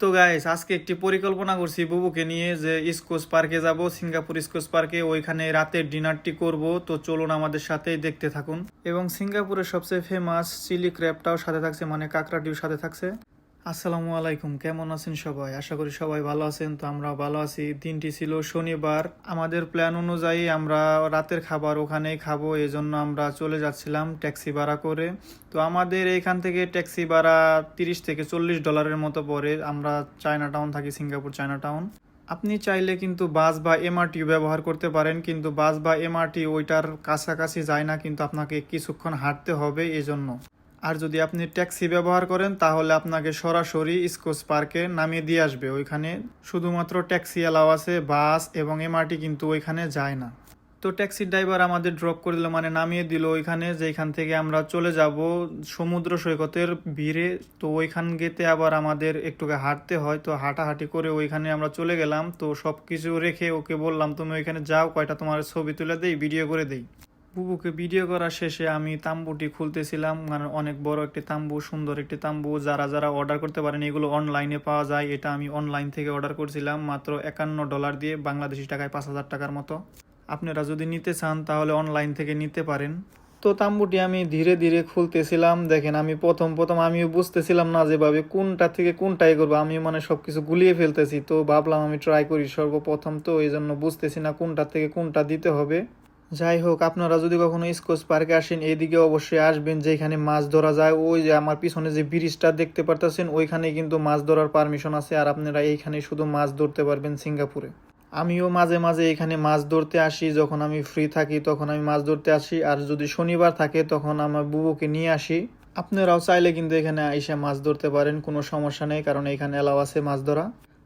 তো গাইস আজকে একটি পরিকল্পনা করছি বুবুকে নিয়ে যে ইস্কোস পার্কে যাব, সিঙ্গাপুর স্কোস পার্কে। ওইখানে রাতের ডিনারটি করব। তো চলুন আমাদের সাথেই দেখতে থাকুন। এবং সিঙ্গাপুরের সবচেয়ে ফেমাস চিলি ক্র্যাপটাও সাথে থাকছে মানে কাঁকড়াটিও সাথে থাকছে। আসসালামু আলাইকুম, কেমন আছেন সবাই? আশা করি সবাই ভালো আছেন, তো আমরা ভালো আছি। দিনটি ছিল শনিবার। আমাদের প্ল্যান অনুযায়ী আমরা রাতের খাবার ওখানেই খাব, এজন্য আমরা চলে যাচ্ছিলাম ট্যাক্সি ভাড়া করে। তো আমাদের এখান থেকে ট্যাক্সি ভাড়া তিরিশ থেকে চল্লিশ ডলারের মতো পড়ে। আমরা চায়না টাউন থাকি সিঙ্গাপুর চায়না টাউন আপনি চাইলে কিন্তু বাস বা এমআরটি ব্যবহার করতে পারেন, কিন্তু বাস বা এমআরটি ওইটার কাছাকাছি যায় না, কিন্তু আপনাকে কিছুক্ষণ হাঁটতে হবে, এজন্য। আর যদি আপনি ট্যাক্সি ব্যবহার করেন, তাহলে আপনাকে সরাসরি স্কোচ পার্কে নামিয়ে দিয়ে আসবে। ওইখানে শুধুমাত্র ট্যাক্সি অ্যালাও আছে, বাস এবং এমআরটি কিন্তু ওইখানে যায় না। তো ট্যাক্সি ড্রাইভার আমাদের ড্রপ করে দিল মানে নামিয়ে দিল ওইখানে যেখান থেকে আমরা চলে যাব সমুদ্র সৈকতের ভিড়ে। তো ওইখান গেতে আবার আমাদের একটুকে হাঁটতে হয়। তো হাঁটাহাঁটি করে ওইখানে আমরা চলে গেলাম। তো সব কিছু রেখে ওকে বললাম, তুমি ওইখানে যাও, কয়টা তোমার ছবি তুলে দেই, ভিডিও করে দেই। বুবুকে ভিডিও করা শেষে আমি তাম্বুটি খুলতেছিলাম মানে অনেক বড় একটি তাম্বু, সুন্দর একটি তাম্বু, যারা যারা অর্ডার করতে পারেন, এগুলো অনলাইনে পাওয়া যায়। এটা আমি অনলাইন থেকে অর্ডার করছিলাম, মাত্র একান্ন ডলার দিয়ে বাংলাদেশি টাকায় পাঁচ হাজার টাকার মতো। আপনারা যদি নিতে চান, তাহলে অনলাইন থেকে নিতে পারেন। তো তাম্বুটি আমি ধীরে ধীরে খুলতেছিলাম। দেখেন, আমি প্রথম প্রথম আমিও বুঝতেছিলাম না যেভাবে কোনটা থেকে কোনটাই করব। আমি মানে সব কিছু গুলিয়ে ফেলতেছি। তো ভাবলাম আমি ট্রাই করি সর্বপ্রথম। তো এই জন্য বুঝতেছি না কোনটা থেকে কোনটা দিতে হবে। যাই হোক, আপনারা যদি কখনো স্কোচ পার্কে আসেন এইদিকে অবশ্যই আসবেন যেখানে মাছ ধরা যায়। ওই যে আমার পিছনে যে ব্রিজটা দেখতে পারতেছেন ওইখানে কিন্তু মাছ ধরার পারমিশন আছে আর আপনারা এইখানে শুধু মাছ ধরতে পারবেন সিঙ্গাপুরে। আমিও মাঝে মাঝে এখানে মাছ ধরতে আসি, যখন আমি ফ্রি থাকি তখন আমি মাছ ধরতে আসি আর যদি শনিবার থাকে তখন আমার বুবুকে নিয়ে আসি। আপনারাও চাইলে কিন্তু এখানে এসে মাছ ধরতে পারেন, কোনো সমস্যা নেই, কারণ এখানে এলাও আছে মাছ ধরা।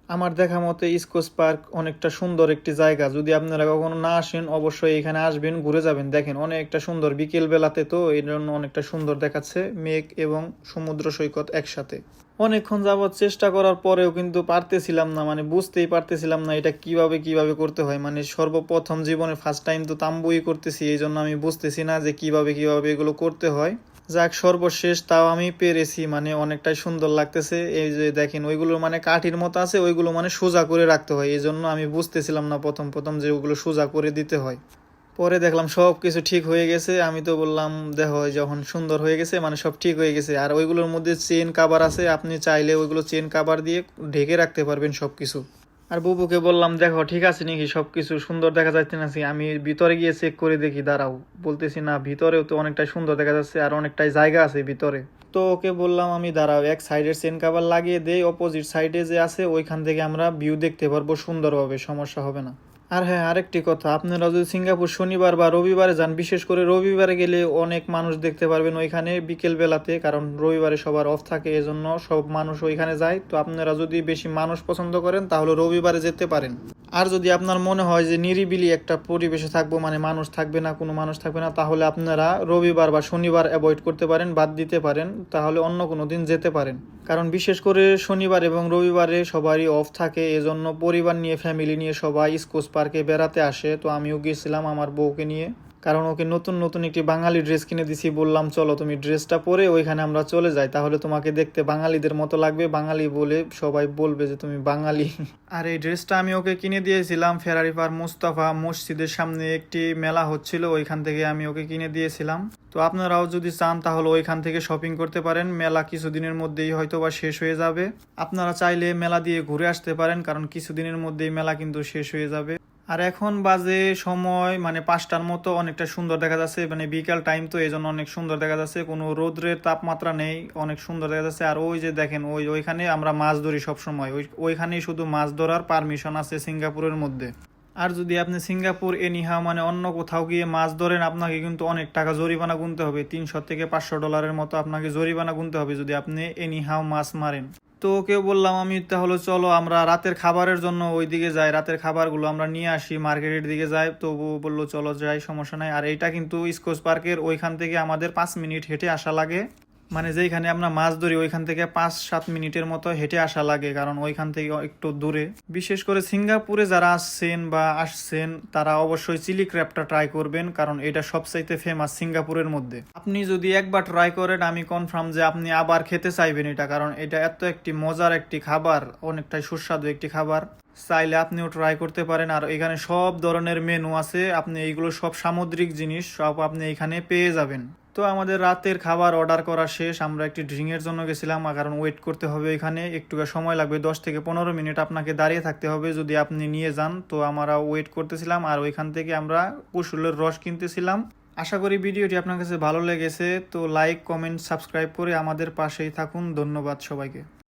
আমার দেখা মতে ইস্কোস পার্ক অনেকটা সুন্দর একটি জায়গা। যদি আপনারা কখনো না আসেন, অবশ্যই এখানে আসবেন, ঘুরে যাবেন। দেখেন, অনেকটা সুন্দর। বিকেল বেলাতে তো এই জন্য অনেকটা সুন্দর দেখাচ্ছে মেঘ এবং সমুদ্র সৈকত একসাথে। অনেকক্ষণ যাবৎ চেষ্টা করার পরেও কিন্তু পারতেছিলাম না মানে বুঝতেই পারতেছিলাম না এটা কীভাবে কীভাবে করতে হয়। মানে সর্বপ্রথম জীবনে ফার্স্ট টাইম তো তাম্বুই করতেছি এই জন্য আমি বুঝতেছি না যে কীভাবে কীভাবে এগুলো করতে হয়। যাক, সর্বশেষ তাও আমি পেরেছি মানে অনেকটাই সুন্দর লাগতেছে। এই যে দেখেন ওইগুলো মানে কাঠির মতো আছে, ওইগুলো মানে সোজা করে রাখতে হয়। এই জন্য আমি বুঝতেছিলাম না প্রথম প্রথম যে ওগুলো সোজা করে দিতে হয়। পরে দেখলাম সব কিছু ঠিক হয়ে গেছে। আমি তো বললাম, দেখো যখন সুন্দর হয়ে গেছে মানে সব ঠিক হয়ে গেছে। আর ওইগুলোর মধ্যে চেন কাবার আছে, আপনি চাইলে ওইগুলো চেন কাবার দিয়ে ঢেকে রাখতে পারবেন সব কিছু আর বুবুকে বললাম, দেখো, ঠিক আছে নাকি? সব কিছু সুন্দর দেখা যাচ্ছে নাকি আমি ভিতরে গিয়ে চেক করে দেখি, দাঁড়াও। বলতেছি, না, ভিতরেও তো অনেকটাই সুন্দর দেখা যাচ্ছে আর অনেকটাই জায়গা আছে ভিতরে। তো ওকে বললাম, আমি দাঁড়াও, এক সাইডের চেন কাভার লাগিয়ে দেই অপোজিট সাইডে যে আছে, ওইখান থেকে আমরা ভিউ দেখতে পারব সুন্দরভাবে, সমস্যা হবে না। আর হ্যাঁ আরেকটি কথা, আপনারা যদি সিঙ্গাপুর শনিবার বা রবিবারে যান, বিশেষ করে রবিবারে গেলে অনেক মানুষ দেখতে পারবেন ওইখানে বিকেল বেলাতে কারণ রবিবারে সবার অফ থাকে, এজন্য সব মানুষ ওইখানে যায়। তো আপনারা যদি বেশি মানুষ পছন্দ করেন, তাহলে রবিবারে যেতে পারেন। আর যদি আপনার মনে হয় যে নিরিবিলি একটা পরিবেশে থাকব মানে মানুষ থাকবে না, কোনো মানুষ থাকবে না, তাহলে আপনারা রবিবার বা শনিবার অ্যাভয়েড করতে পারেন, বাদ দিতে পারেন, তাহলে অন্য কোনো দিন যেতে পারেন। কারণ বিশেষ করে শনিবার এবং রবিবারে সবারই অফ থাকে, এজন্য পরিবার নিয়ে ফ্যামিলি নিয়ে সবাই স্কোচ পার্কে বেড়াতে আসে, তো আমিও গিয়েছিলাম আমার বউকে নিয়ে। কারণ ওকে নতুন নতুন একটি বাঙালি ড্রেস কিনে দিছি, বললাম, চলো, তুমি ড্রেসটা পরে ওইখানে আমরা চলে যাই। তাহলে তোমাকে দেখতে বাঙালিদের মতো লাগবে। বাঙালি বলে, সবাই বলবে যে, তুমি বাঙালি। আর এই ড্রেসটা আমি ওকে কিনে দিয়েছিলাম, ফেরারি পার মুস্তাফা মসজিদের সামনে একটি মেলা হচ্ছিল, ওইখান থেকে আমি ওকে কিনে দিয়েছিলাম। তো আপনারাও যদি চান, তাহলে ওইখান থেকে শপিং করতে পারেন। মেলা কিছুদিনের মধ্যেই হয়তো বা শেষ হয়ে যাবে। আপনারা চাইলে মেলা দিয়ে ঘুরে আসতে পারেন, কারণ কিছুদিনের মধ্যেই মেলা কিন্তু শেষ হয়ে যাবে। আর এখন বাজে সময় মানে পাঁচটার মতো, অনেকটা সুন্দর দেখা যাচ্ছে। মানে বিকাল টাইম তো এই জন্য অনেক সুন্দর দেখা যাচ্ছে। কোনো রোদ্রের তাপমাত্রা নেই, অনেক সুন্দর দেখা যাচ্ছে। আর ওই যে দেখেন, ওই ওইখানে আমরা মাছ ধরি সবসময়। ওই, ওইখানেই শুধু মাছ ধরার পারমিশন আছে সিঙ্গাপুরের মধ্যে। আর যদি আপনি সিঙ্গাপুর এনিহা মানে অন্য কোথাও গিয়ে মাছ ধরেন, আপনাকে কিন্তু অনেক টাকা জরিমানা গুনতে হবে। তিনশো থেকে পাঁচশো ডলারের মতো আপনাকে জরিমানা গুনতে হবে যদি আপনি এনিহাও মাছ মারেন। তো ওকে বললাম আমি তাহলে চলো, আমরা রাতের খাবারের জন্য ওই দিকে যাই, রাতের খাবারগুলো আমরা নিয়ে আসি, মার্কেটের দিকে যাই। তো ও বলল, চলো যাই, সমস্যা নাই। আর এইটা কিন্তু স্কোচ পার্কের ওইখান থেকে আমাদের পাঁচ মিনিট হেঁটে আসা লাগে। মানে যেখানে আমরা মাছ ধরি, ওইখান থেকে পাঁচ, সাত মিনিটের মতো হেঁটে আসা লাগে, কারণ ওইখান থেকে একটু দূরে। বিশেষ করে সিঙ্গাপুরে যারা আসছেন বা আসছেন, তারা অবশ্যই চিলি ক্র্যাবটা ট্রাই করবেন, কারণ এটা সবচাইতে ফেমাস সিঙ্গাপুরের মধ্যে। আপনি যদি একবার ট্রাই করেন, আমি কনফার্ম যে আপনি আবার খেতে চাইবেন এটা, কারণ এটা এত একটি মজার একটি খাবার, অনেকটাই সুস্বাদু একটি খাবার। চাইলে আপনিও ট্রাই করতে পারেন। আর এখানে সব ধরনের মেনু আছে। আপনি এইগুলো সব সামুদ্রিক জিনিস, সব আপনি এখানে পেয়ে যাবেন। তো আমাদের রাতের খাবার অর্ডার করা শেষ। আমরা একটি ড্রিঙ্কের জন্য গেছিলাম কারণ ওয়েট করতে হবে এখানে। একটু সময় লাগবে, দশ থেকে পনেরো মিনিট আপনাকে দাঁড়িয়ে থাকতে হবে যদি আপনি নিয়ে যান। তো আমরা ওয়েট করতেছিলাম, আর ওইখান থেকে আমরা কুসুলের রস কিনতেছিলাম। আশা করি ভিডিওটি আপনার কাছে ভালো লেগেছে। তো লাইক কমেন্ট সাবস্ক্রাইব করে আমাদের পাশেই থাকুন। ধন্যবাদ সবাইকে।